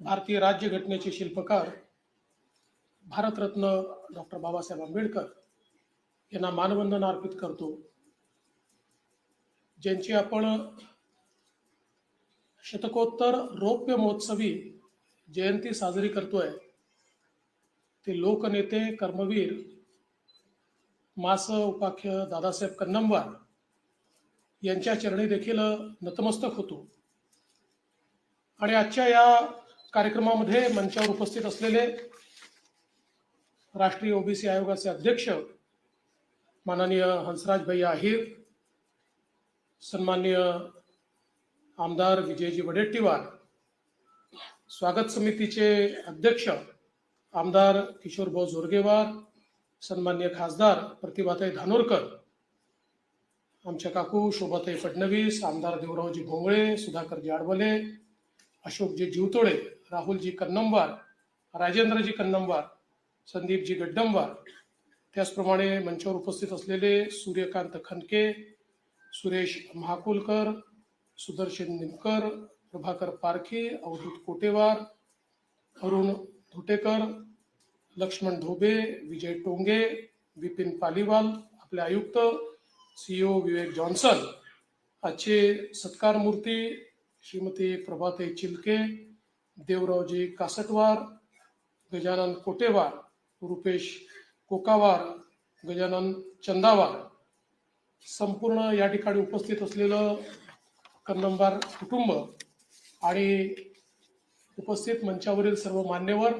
भारतीय राज्यघटनेचे शिल्पकार भारतरत्न डॉक्टर बाबासाहेब आंबेडकर यांना मानवंदन अर्पित करतो. ज्यांची आपण शतकोत्तर रौप्य महोत्सवी जयंती साजरी करतोय ते लोकनेते कर्मवीर मास उपाख्य दादासाहेब कन्नमवार यांच्या चरणी देखील नतमस्तक होतो. आणि आजच्या या कार्यक्रमामध्ये मंचावर उपस्थित असलेले राष्ट्रीय ओबीसी आयोगाचे अध्यक्ष माननीय हंसराज भैया अहिर सन्मान्य आमदार विजयजी वडेट्टीवार स्वागत समितीचे अध्यक्ष आमदार किशोरभाऊ जोरगेवार सन्मान्य खासदार प्रतिभाताई धानोरकर आमच्या काकू शोभाताई फडणवीस आमदार देवरावजी भोंगळे सुधाकरजी आडवले अशोकजी जीवतोडे राहुलजी कन्नमवार राजेंद्रजी कन्नमवार संदीपजी गड्डमवार त्याचप्रमाणे मंचावर उपस्थित असलेले सूर्यकांत खनके सुरेश महाकुलकर सुदर्शन निमकर प्रभाकर पारखी अवधूत कोटेवार अरुण धुटेकर लक्ष्मण धोबे विजय टोंगे विपिन पालीवाल आपले आयुक्त सीओ विवेक जॉन्सन आजचे सत्कार मूर्ती श्रीमती प्रभाते चिलके देवरावजी कासटवार गजानन कोटेवार रुपेश कोकावार गजानन चंदावार. संपूर्ण या ठिकाणी उपस्थित असलेलं कन्नंबार कुटुंब आणि उपस्थित मंचावरील सर्व मान्यवर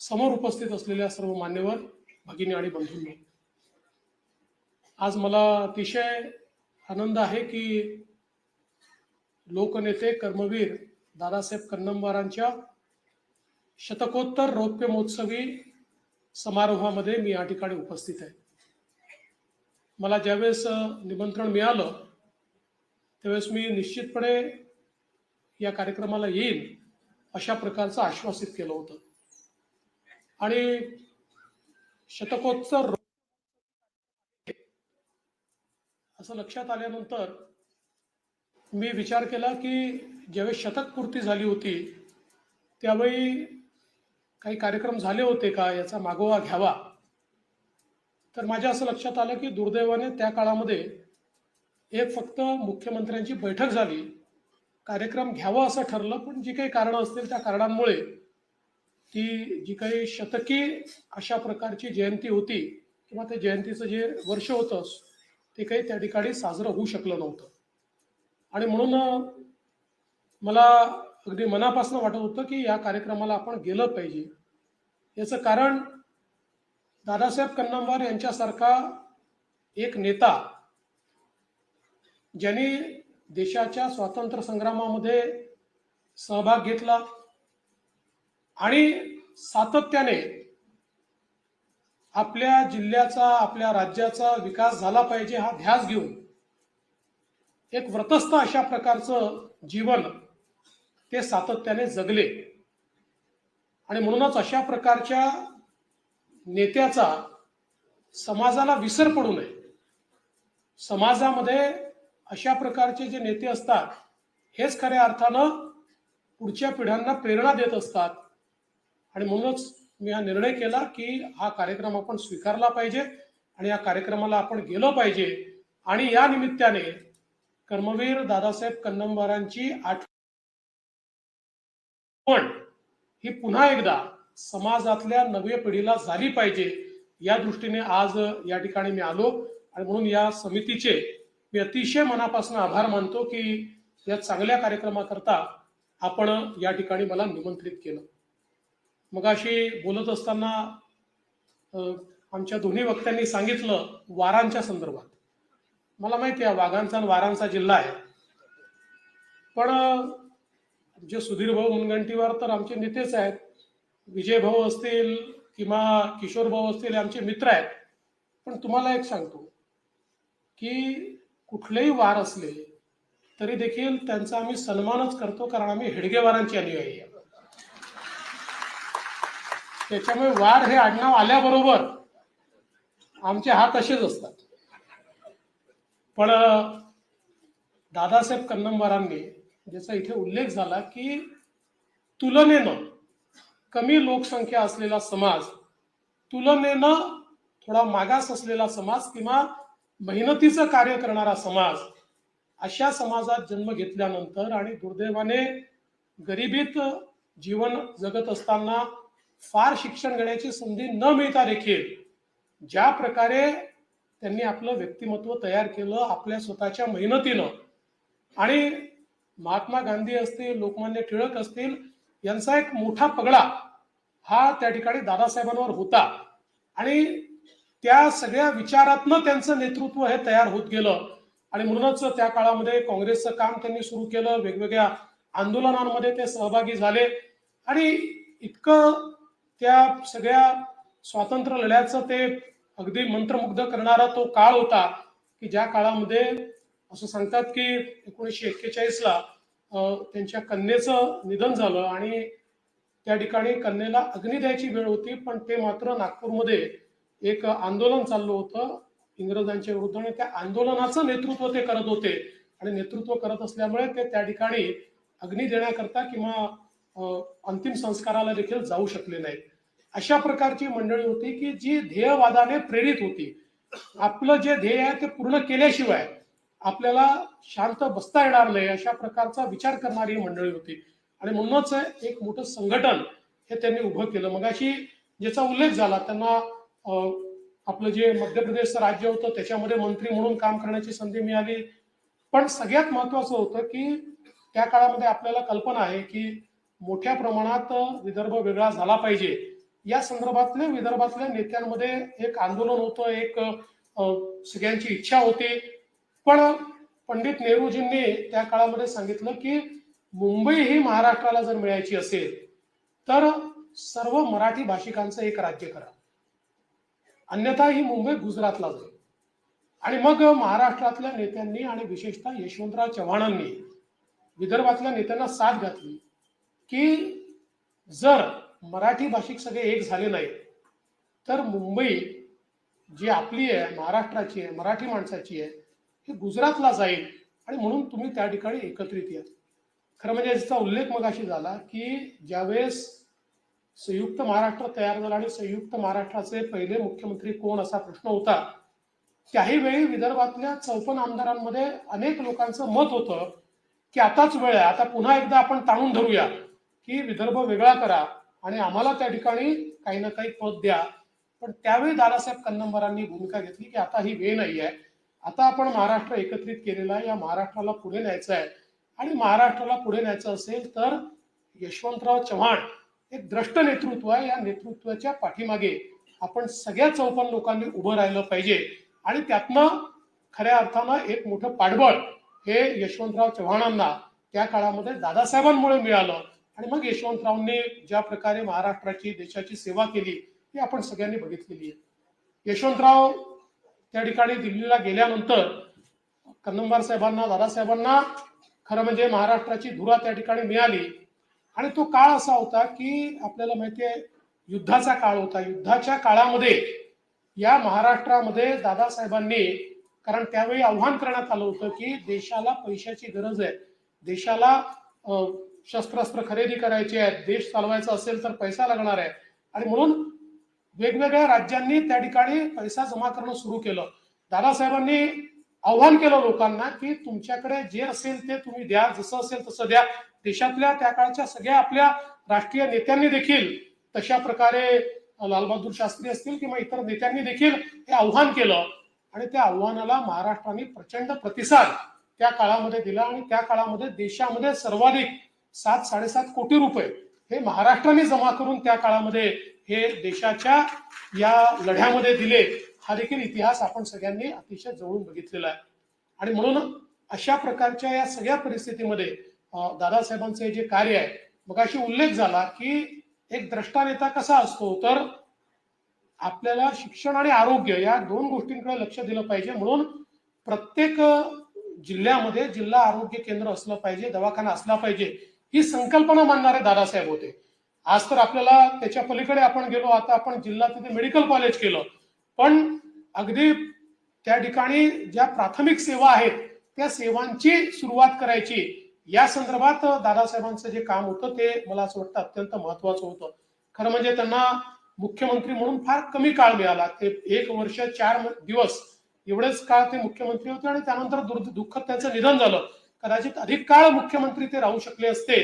समोर उपस्थित असलेल्या सर्व मान्यवर भगिनी आणि बंधूंनी. आज मला अतिशय आनंद आहे की लोकनेते कर्मवीर दादासाहेब कन्नमवारांच्या शतकोत्तर रौप्य महोत्सवी समारोहामध्ये मी या ठिकाणी उपस्थित आहे. मला ज्यावेळेस निमंत्रण मिळालं त्यावेळेस मी निश्चितपणे या कार्यक्रमाला येईन अशा प्रकारचं आश्वासित केलं होतं. आणि शतकोत्तर असं लक्षात आल्यानंतर मी विचार केला की ज्यावेळी शतक पूर्ती झाली होती त्यावेळी काही कार्यक्रम झाले होते का? याचा मागोवा घ्यावा. तर माझ्या असं लक्षात आलं की दुर्दैवाने त्या काळामध्ये एक फक्त मुख्यमंत्र्यांची बैठक झाली. कार्यक्रम घ्यावा असं ठरलं पण जी काही कारणं असतील त्या कारणांमुळे ती जी काही शतकी अशा प्रकारची जयंती होती किंवा त्या जयंतीचं जे वर्ष होतं ते काही त्या ठिकाणी साजरं होऊ शकलं नव्हतं. आणि म्हणून मला अगदी मनापासून वाटत होतं की या कार्यक्रमाला आपण गेलं पाहिजे. याचं कारण दादासाहेब कन्नमवार यांच्यासारखा एक नेता ज्यांनी देशाच्या स्वातंत्र्य संग्रामामध्ये सहभाग घेतला आणि सातत्याने आपल्या जिल्ह्याचा आपल्या राज्याचा विकास झाला पाहिजे हा ध्यास घेऊन एक व्रतस्थ अशा प्रकारचं जीवन ते सातत्याने जगले. आणि म्हणूनच अशा प्रकारच्या नेत्याचा समाजाला विसर पडू नये. समाजामध्ये अशा प्रकारचे जे नेते असतात हेच खऱ्या अर्थानं पुढच्या पिढ्यांना प्रेरणा देत असतात. आणि म्हणूनच मी हा निर्णय केला की हा कार्यक्रम आपण स्वीकारला पाहिजे आणि या कार्यक्रमाला आपण गेलो पाहिजे. आणि या निमित्ताने कर्मवीर दादासाहेब कन्नमवारांची पण ही पुन्हा एकदा समाजातल्या नव्या पिढीला झाली पाहिजे या दृष्टीने आज या ठिकाणी मी आलो. आणि म्हणून या समितीचे मी अतिशय मनापासून आभार मानतो की या चांगल्या कार्यक्रमाकरता आपण या ठिकाणी मला निमंत्रित केलं. मग अशी बोलत असताना आमच्या दोन्ही वक्त्यांनी सांगितलं वारांच्या संदर्भात. मला माहिती आहे वाघांचा आणि वारांचा जिल्हा आहे. पण अ, जे सुधीर भाऊ मुनगंटीवार तर आमचे नेतेच आहेत. विजय भाऊ असतील किंवा किशोर भाऊ असतील आमचे मित्र आहेत. पण तुम्हाला एक सांगतो की कुठलेही वार असले तरी देखील त्यांचा आम्ही सन्मानच करतो कारण आम्ही हेडगेवारांची अनुयायी आहे. त्याच्यामुळे वार हे आडनाव आल्याबरोबर आमचे हात असेच असतात. पण दादासाहेब कन्नमवारांनी ज्याचा इथे उल्लेख झाला की तुलनेनं कमी लोकसंख्या असलेला समाज तुलनेनं थोडा मागास असलेला समाज किंवा मेहनतीचं कार्य करणारा समाज अशा समाजात जन्म घेतल्यानंतर आणि दुर्दैवाने गरिबीत जीवन जगत असताना फार शिक्षण घेण्याची संधी न मिळता देखील ज्या प्रकारे त्यांनी आपलं व्यक्तिमत्व तयार केलं आपल्या स्वतःच्या मेहनतीनं आणि महात्मा गांधी असतील लोकमान्य टिळक असतील यांचा एक मोठा पगडा हा त्या ठिकाणी दादासाहेबांवर होता. आणि त्या सगळ्या विचारातनं त्यांचं नेतृत्व हे तयार होत गेलं. आणि म्हणूनच त्या काळामध्ये काँग्रेसचं काम त्यांनी सुरू केलं वेगवेगळ्या आंदोलनांमध्ये ते सहभागी झाले. आणि इतकं त्या सगळ्या स्वातंत्र्य लढ्याचं ते अगदी मंत्रमुग्ध करणारा तो काळ होता की ज्या काळामध्ये असं सांगतात की एकोणीसशे एक्केचाळीसला त्यांच्या कन्येचं निधन झालं आणि त्या ठिकाणी कन्येला अग्नी द्यायची वेळ होती पण ते मात्र नागपूरमध्ये एक आंदोलन चाललं होतं इंग्रजांच्या विरुद्ध आणि त्या आंदोलनाचं नेतृत्व ते करत होते. आणि नेतृत्व करत असल्यामुळे ते त्या ठिकाणी अग्नी देण्याकरता किंवा अंतिम संस्काराला देखील जाऊ शकले नाहीत. अशा प्रकारची मंडळी होती की जी ध्येयवादाने प्रेरित होती. आपलं जे ध्येय आहे ते पूर्ण केल्याशिवाय आपल्याला शांत बसता येणार नाही अशा प्रकारचा विचार करणारी मंडळी होती. आणि म्हणूनच एक मोठं संघटन हे त्यांनी उभं केलं. मगाशी ज्याचा उल्लेख झाला त्यांना आपलं जे मध्य प्रदेशचं राज्य होतं त्याच्यामध्ये मंत्री म्हणून काम करण्याची संधी मिळाली. पण सगळ्यात महत्वाचं होतं की त्या काळामध्ये आपल्याला कल्पना आहे की मोठ्या प्रमाणात विदर्भ वेगळा झाला पाहिजे. या संदर्भातल्या विदर्भातल्या नेत्यांमध्ये एक आंदोलन होतं एक सगळ्यांची इच्छा होती. पण पंडित नेहरूजींनी त्या काळामध्ये सांगितलं की मुंबई ही महाराष्ट्राला जर मिळायची असेल तर सर्व मराठी भाषिकांचं एक राज्य करा. अन्यथा ही मुंबई गुजरातला जाईल. आणि मग महाराष्ट्रातल्या नेत्यांनी आणि विशेषतः यशवंतराव चव्हाणांनी विदर्भातल्या नेत्यांना साथ घातली की जर मराठी भाषिक सगळे एक झाले नाही तर मुंबई जी आपली आहे महाराष्ट्राची आहे मराठी माणसाची आहे हे गुजरातला जाईल. आणि म्हणून तुम्ही त्या ठिकाणी एकत्रित या. खरं म्हणजे याचा उल्लेख मगाशी झाला की ज्यावेळेस संयुक्त महाराष्ट्र तयार झाला आणि संयुक्त महाराष्ट्राचे पहिले मुख्यमंत्री कोण असा प्रश्न होता त्याही वेळी विदर्भातल्या चौपन्न आमदारांमध्ये अनेक लोकांचं मत होतं की आताच वेळ आहे आता पुन्हा एकदा आपण ताणून धरूया की विदर्भ वेगळा करा आणि आम्हाला त्या ठिकाणी काही ना काही पद द्या. पण त्यावेळी दादासाहेब कन्नंबरांनी भूमिका घेतली की आता ही वेळ नाही आहे आता आपण महाराष्ट्र एकत्रित केलेला आहे. या महाराष्ट्राला पुढे न्यायचं आहे. आणि महाराष्ट्राला पुढे न्यायचं असेल तर यशवंतराव चव्हाण एक द्रष्ट नेतृत्व आहे. या नेतृत्वाच्या पाठीमागे आपण सगळ्या चौपन्न लोकांनी उभं राहिलं पाहिजे. आणि त्यातनं खऱ्या अर्थानं एक मोठं पाठबळ हे यशवंतराव चव्हाणांना त्या काळामध्ये दादासाहेबांमुळे मिळालं. आणि मग यशवंतरावांनी ज्या प्रकारे महाराष्ट्राची देशाची सेवा केली ती आपण सगळ्यांनी बघितलेली आहे. यशवंतराव त्या ठिकाणी दिल्लीला गेल्यानंतर कन्नंबार साहेबांना दादासाहेबांना खरं म्हणजे महाराष्ट्राची धुरा त्या ठिकाणी मिळाली. आणि तो काळ असा होता की आपल्याला माहिती आहे युद्धाचा काळ होता. युद्धाच्या काळामध्ये या महाराष्ट्रामध्ये दादासाहेबांनी कारण त्यावेळी आव्हान करण्यात आलं होतं की देशाला पैशाची गरज आहे. देशाला शस्त्रास्त्र खरेदी करायची आहे देश चालवायचा असेल तर पैसा लागणार आहे. आणि म्हणून वेगवेगळ्या राज्यांनी त्या ठिकाणी पैसा जमा करणं सुरू केलं. दादासाहेबांनी आव्हान केलं लोकांना की तुमच्याकडे जे असेल ते तुम्ही द्या जसं असेल तसं द्या. देशातल्या त्या काळच्या सगळ्या आपल्या राष्ट्रीय नेत्यांनी देखील तशा प्रकारे लालबहादूर शास्त्री असतील किंवा इतर नेत्यांनी देखील हे आव्हान केलं. आणि त्या आव्हानाला महाराष्ट्राने प्रचंड प्रतिसाद त्या काळामध्ये दिला आणि त्या काळामध्ये देशामध्ये सर्वाधिक सात साडेसात कोटी रुपये हे महाराष्ट्राने जमा करून त्या काळामध्ये हे देशाच्या या लढ्यामध्ये दिले हा देखील इतिहास आपण सगळ्यांनी अतिशय जवळून बघितलेला आहे. आणि म्हणून अशा प्रकारच्या या सगळ्या परिस्थितीमध्ये दादासाहेबांचे जे कार्य आहे मग अशी उल्लेख झाला की एक द्रष्टा नेता कसा असतो तर आपल्याला शिक्षण आणि आरोग्य या दोन गोष्टींकडे लक्ष दिलं पाहिजे. म्हणून प्रत्येक जिल्ह्यामध्ये जिल्हा आरोग्य केंद्र असलं पाहिजे दवाखाना असला पाहिजे ही संकल्पना मानणारे दादासाहेब होते. आज तर आपल्याला त्याच्या पलीकडे आपण गेलो आता आपण जिल्हा तिथे मेडिकल कॉलेज केलं. पण अगदी त्या ठिकाणी ज्या प्राथमिक सेवा आहेत त्या सेवांची सुरुवात करायची. या संदर्भात दादासाहेबांचं जे काम होतं ते मला असं वाटतं अत्यंत महत्वाचं होतं. खरं म्हणजे त्यांना मुख्यमंत्री म्हणून फार कमी काळ मिळाला. ते एक वर्ष चार दिवस एवढेच काळ ते मुख्यमंत्री होते आणि त्यानंतर दुःख त्यांचं निधन झालं. कदाचित अधिक काळ मुख्यमंत्री ते राहू शकले असते.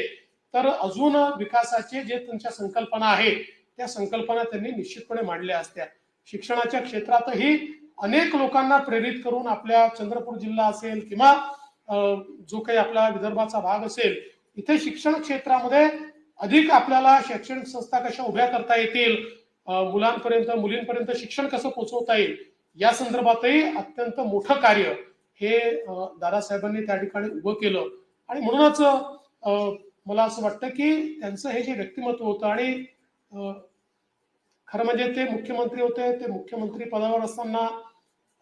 तर अजून विकासाचे जे त्यांच्या संकल्पना आहेत त्या संकल्पना त्यांनी निश्चितपणे मांडल्या असत्या. शिक्षणाच्या क्षेत्रातही अनेक लोकांना प्रेरित करून आपल्या चंद्रपूर जिल्हा असेल किंवा जो काही आपला विदर्भाचा भाग असेल इथे शिक्षण क्षेत्रामध्ये अधिक आपल्याला शैक्षणिक संस्था कशा उभ्या करता येतील मुलांपर्यंत मुलींपर्यंत शिक्षण कसं पोहोचवता येईल या संदर्भातही अत्यंत मोठं कार्य हे दादासाहेबांनी त्या ठिकाणी उभं केलं. आणि म्हणूनच मला असं वाटतं की त्यांचं हे जे व्यक्तिमत्व होतं आणि खरं म्हणजे ते मुख्यमंत्री होते ते मुख्यमंत्री पदावर असताना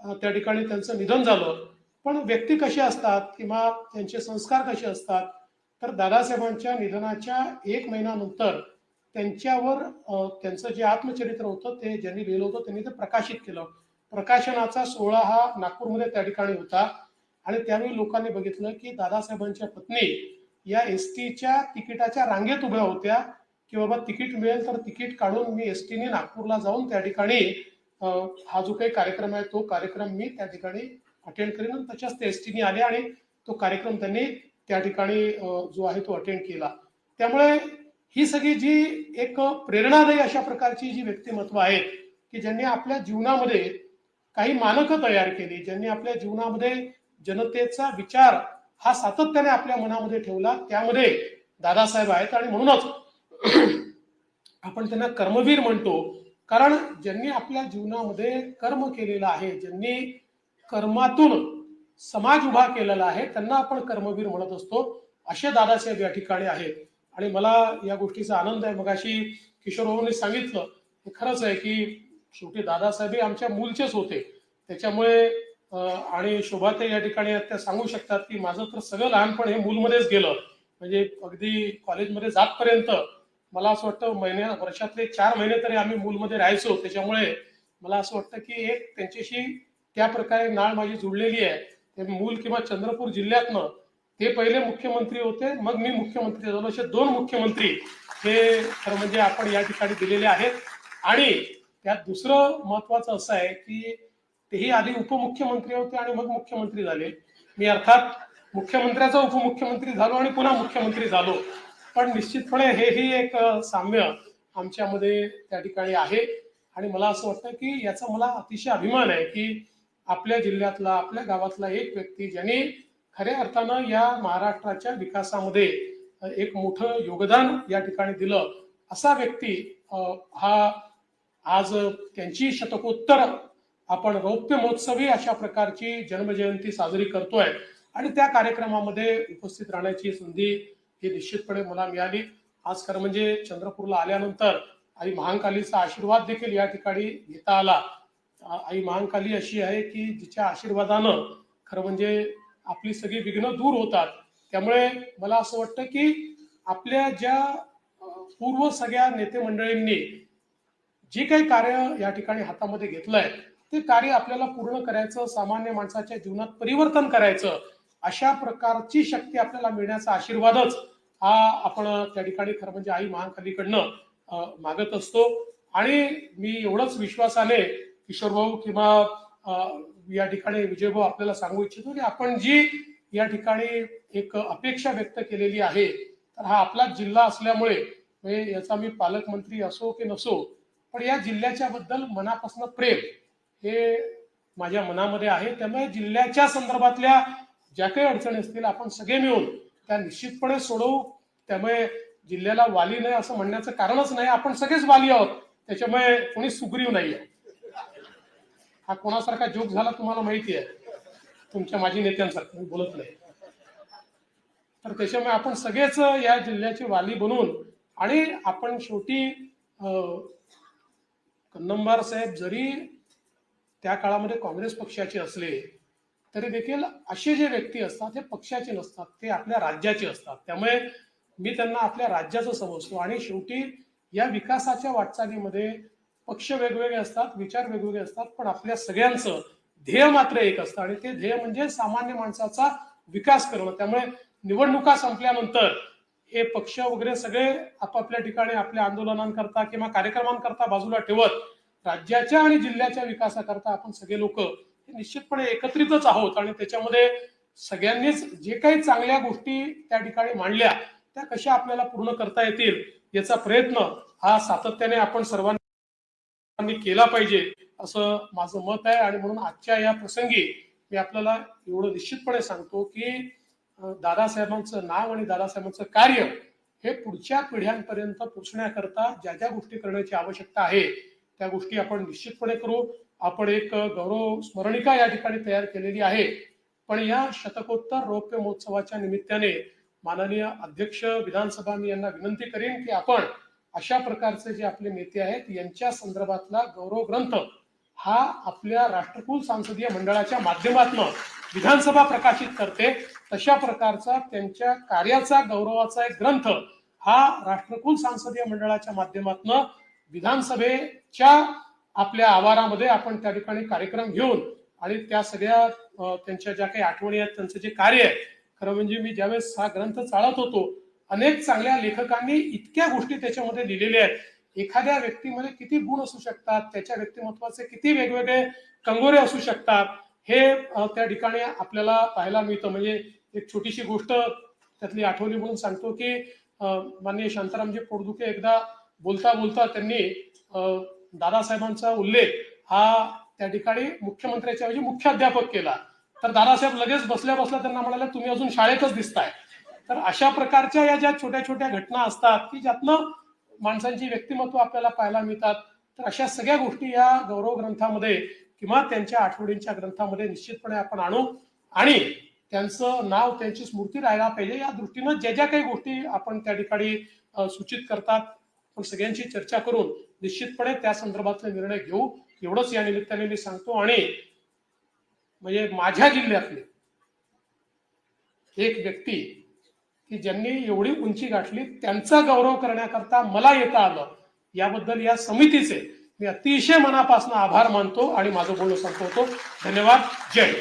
त्या ठिकाणी त्यांचं निधन झालं. पण व्यक्ती कशी असतात किंवा त्यांचे संस्कार कसे असतात तर दादासाहेबांच्या निधनाच्या एक महिन्यानंतर त्यांच्यावर त्यांचं जे आत्मचरित्र होतं ते ज्यांनी लिहिलं होतं त्यांनी ते प्रकाशित केलं. प्रकाशनाचा सोहळा हा नागपूरमध्ये त्या ठिकाणी होता. आणि त्यावेळी लोकांनी बघितलं की दादासाहेबांच्या पत्नी या एस टीच्या तिकिटाच्या रांगेत उभ्या होत्या की बाबा तिकीट मिळेल तर तिकीट काढून मी एस टीने नागपूरला जाऊन त्या ठिकाणी हा जो काही कार्यक्रम आहे तो कार्यक्रम मी त्या ठिकाणी अटेंड करेन तशाच ते एस टीने आले आणि तो कार्यक्रम त्यांनी त्या ठिकाणी जो आहे तो अटेंड केला. त्यामुळे ही सगळी जी एक प्रेरणादायी अशा प्रकारची जी व्यक्तिमत्व आहेत की ज्यांनी आपल्या जीवनामध्ये काही मानकं तयार केली ज्यांनी आपल्या जीवनामध्ये जनतेचा विचार हा सातत्याने आपल्या मनामध्ये ठेवला त्यामध्ये दादासाहेब आहेत आणि म्हणूनच आपण त्यांना कर्मवीर म्हणतो. कारण ज्यांनी आपल्या जीवनामध्ये कर्म केलेलं आहे ज्यांनी कर्मातून समाज उभा केलेला आहे त्यांना आपण कर्मवीर म्हणत असतो. असे दादासाहेब या ठिकाणी आहेत. आणि मला या गोष्टीचा आनंद आहे. मगाशी किशोर भाऊंनी सांगितलं हे खरंच आहे की शेवटी दादासाहेब हे आमच्या मूलचेच होते. त्याच्यामुळे आणि शोभाते या ठिकाणी त्या सांगू शकतात की माझं तर सगळं लहानपण हे मूलमध्येच गेलं. म्हणजे अगदी कॉलेजमध्ये जातपर्यंत मला असं वाटतं महिन्या वर्षातले चार महिने तरी आम्ही मूलमध्ये राहायचो. त्याच्यामुळे मला असं वाटतं की एक त्यांच्याशी त्या प्रकारे नाळ माझी जुळलेली आहे. ते मूल किंवा चंद्रपूर जिल्ह्यातनं ते पहिले मुख्यमंत्री होते मग मी मुख्यमंत्री झालो. असे दोन मुख्यमंत्री हे खरं म्हणजे आपण या ठिकाणी दिलेले आहेत. आणि त्यात दुसरं महत्वाचं असं आहे की तेही आधी उपमुख्यमंत्री होते आणि मग मुख्यमंत्री झाले. मी अर्थात मुख्यमंत्र्याचा उपमुख्यमंत्री झालो आणि पुन्हा मुख्यमंत्री झालो. पण निश्चितपणे हेही एक साम्य आमच्यामध्ये त्या ठिकाणी आहे. आणि मला असं वाटतं की याचा मला अतिशय अभिमान आहे की आपल्या जिल्ह्यातला आपल्या गावातला एक व्यक्ती ज्यांनी खऱ्या अर्थानं या महाराष्ट्राच्या विकासामध्ये एक मोठं योगदान या ठिकाणी दिलं. असा व्यक्ती हा आज त्यांची शतकोत्तर आपण रौप्य महोत्सवी अशा प्रकारची जन्मजयंती साजरी करतोय. आणि त्या कार्यक्रमामध्ये उपस्थित राहण्याची संधी ही निश्चितपणे मला मिळाली. आज खरं म्हणजे चंद्रपूरला आल्यानंतर आई महांकालीचा आशीर्वाद देखील या ठिकाणी घेता आला. आई महांकाली अशी आहे की जिच्या आशीर्वादानं खरं म्हणजे आपली सगळी विघ्न दूर होतात. त्यामुळे मला असं वाटतं की आपल्या ज्या पूर्व सगळ्या नेते मंडळींनी जे काही कार्य या ठिकाणी हातामध्ये घेतलंय ते कार्य आपल्याला पूर्ण करायचं सामान्य माणसाच्या जीवनात परिवर्तन करायचं अशा प्रकारची शक्ती आपल्याला मिळण्याचा आशीर्वादच हा आपण त्या ठिकाणी खरं म्हणजे आई महाखालीकडनं मागत असतो. आणि मी एवढंच विश्वासाने किशोर भाऊ किंवा या ठिकाणी विजय भाऊ आपल्याला सांगू इच्छितो की आपण जी या ठिकाणी एक अपेक्षा व्यक्त केलेली आहे तर हा आपलाच जिल्हा असल्यामुळे म्हणजे याचा मी पालकमंत्री असो की नसो पण या जिल्ह्याच्या बद्दल मनापासून प्रेम हे माझ्या मनामध्ये आहे. त्यामुळे जिल्ह्याच्या संदर्भातल्या ज्या काही अडचणी असतील आपण सगळे मिळून त्या निश्चितपणे सोडवू. त्यामुळे जिल्ह्याला वाली नाही असं म्हणण्याचं कारणच नाही. आपण सगळेच वाली आहोत. त्याच्यामुळे कोणी सुग्रीव नाहीये. हा कोणासारखा जोक झाला तुम्हाला माहिती आहे. तुमच्या माजी नेत्यांसारखं. मी बोलत नाही. तर त्याच्यामुळे आपण सगळेच या जिल्ह्याची वाली बनून आणि आपण शेवटी अं, कन्नंबार साहेब जरी त्या काळामध्ये काँग्रेस पक्षाचे असले तरी देखील असे जे व्यक्ती असतात हे पक्षाचे नसतात ते आपल्या राज्याचे असतात. त्यामुळे मी त्यांना आपल्या राज्याचं समजतो आणि शेवटी या विकासाच्या वाटचालीमध्ये पक्ष वेगवेगळे असतात विचार वेगवेगळे असतात पण आपल्या सगळ्यांचं ध्येय मात्र एक असतं आणि ते ध्येय म्हणजे सामान्य माणसाचा विकास करणं. त्यामुळे निवडणुका संपल्यानंतर हे पक्ष वगैरे सगळे आपापल्या ठिकाणी आपल्या आंदोलनांकरता किंवा कार्यक्रमांकरता बाजूला ठेवत राज्याच्या आणि जिल्ह्याच्या विकासाकरता आपण सगळे लोक निश्चितपणे एकत्रितच आहोत आणि त्याच्यामध्ये सगळ्यांनीच जे काही चांगल्या गोष्टी त्या ठिकाणी मांडल्या त्या कशा आपल्याला पूर्ण करता येतील याचा प्रयत्न हा सातत्याने आपण सर्वांनी केला पाहिजे असं माझं मत आहे. आणि म्हणून आजच्या या प्रसंगी मी आपल्याला एवढं निश्चितपणे सांगतो की दादासाहेबांचं नाव आणि दादासाहेबांचं कार्य हे पुढच्या पिढ्यांपर्यंत पोचण्याकरता ज्या ज्या गोष्टी करण्याची आवश्यकता आहे त्या गोष्टी आपण निश्चितपणे करू. आपण एक गौरव स्मरणिका या ठिकाणी तयार केलेली आहे. पण या शतकोत्तर रौप्य महोत्सवाच्या निमित्ताने माननीय अध्यक्ष विधानसभा मी यांना विनंती करेन की आपण अशा प्रकारचे जे आपले नेते आहेत यांच्या संदर्भातला गौरव ग्रंथ हा आपल्या राष्ट्रकुल संसदीय मंडळाच्या माध्यमातून विधानसभा प्रकाशित करते. तशा प्रकारचा त्यांच्या कार्याचा गौरवाचा एक ग्रंथ हा राष्ट्रकुल संसदीय मंडळाच्या माध्यमातून विधानसभेच्या आपल्या आवारामध्ये आपण त्या ठिकाणी कार्यक्रम घेऊन आणि त्या सगळ्या त्यांच्या ज्या काही आठवणी आहेत त्यांचं जे कार्य आहे खरं म्हणजे मी ज्यावेळेस हा ग्रंथ चाळत होतो अनेक चांगल्या लेखकांनी इतक्या गोष्टी त्याच्यामध्ये लिहिलेल्या आहेत. एखाद्या व्यक्तीमध्ये किती गुण असू शकतात त्याच्या व्यक्तिमत्वाचे किती वेगवेगळे कंगोरे असू शकतात हे त्या ठिकाणी आपल्याला पाहायला मिळतं. म्हणजे एक छोटीशी गोष्ट त्यातली आठवणी म्हणून सांगतो की माननीय शांतारामजी पोटदुखे एकदा बोलता बोलता त्यांनी दादासाहेबांचा उल्लेख हा त्या ठिकाणी मुख्यमंत्र्याच्या ऐवजी मुख्याध्यापक केला. तर दादासाहेब लगेच बसल्या बसल्या त्यांना म्हणाल्या तुम्ही अजून शाळेतच दिसताय. तर अशा प्रकारच्या या ज्या छोट्या छोट्या घटना असतात की ज्यातनं माणसांची व्यक्तिमत्व आपल्याला पाहायला मिळतात तर अशा सगळ्या गोष्टी या गौरव ग्रंथामध्ये किंवा त्यांच्या आठवडींच्या ग्रंथामध्ये निश्चितपणे आपण आणू. आणि त्यांचं नाव त्यांची स्मृती राहायला पाहिजे या दृष्टीनं ज्या ज्या काही गोष्टी आपण त्या ठिकाणी सूचित करतात आपण सगळ्यांची चर्चा करून निश्चितपणे त्या संदर्भातले निर्णय घेऊ. एवढंच या निमित्ताने मी सांगतो. आणि म्हणजे माझ्या जिल्ह्यातले एक व्यक्ती की ज्यांनी एवढी उंची गाठली त्यांचा गौरव करण्याकरता मला येता आलं याबद्दल या समितीचे मी अतिशय मनापासून आभार मानतो आणि माझं बोलणं संपवतो. धन्यवाद. जय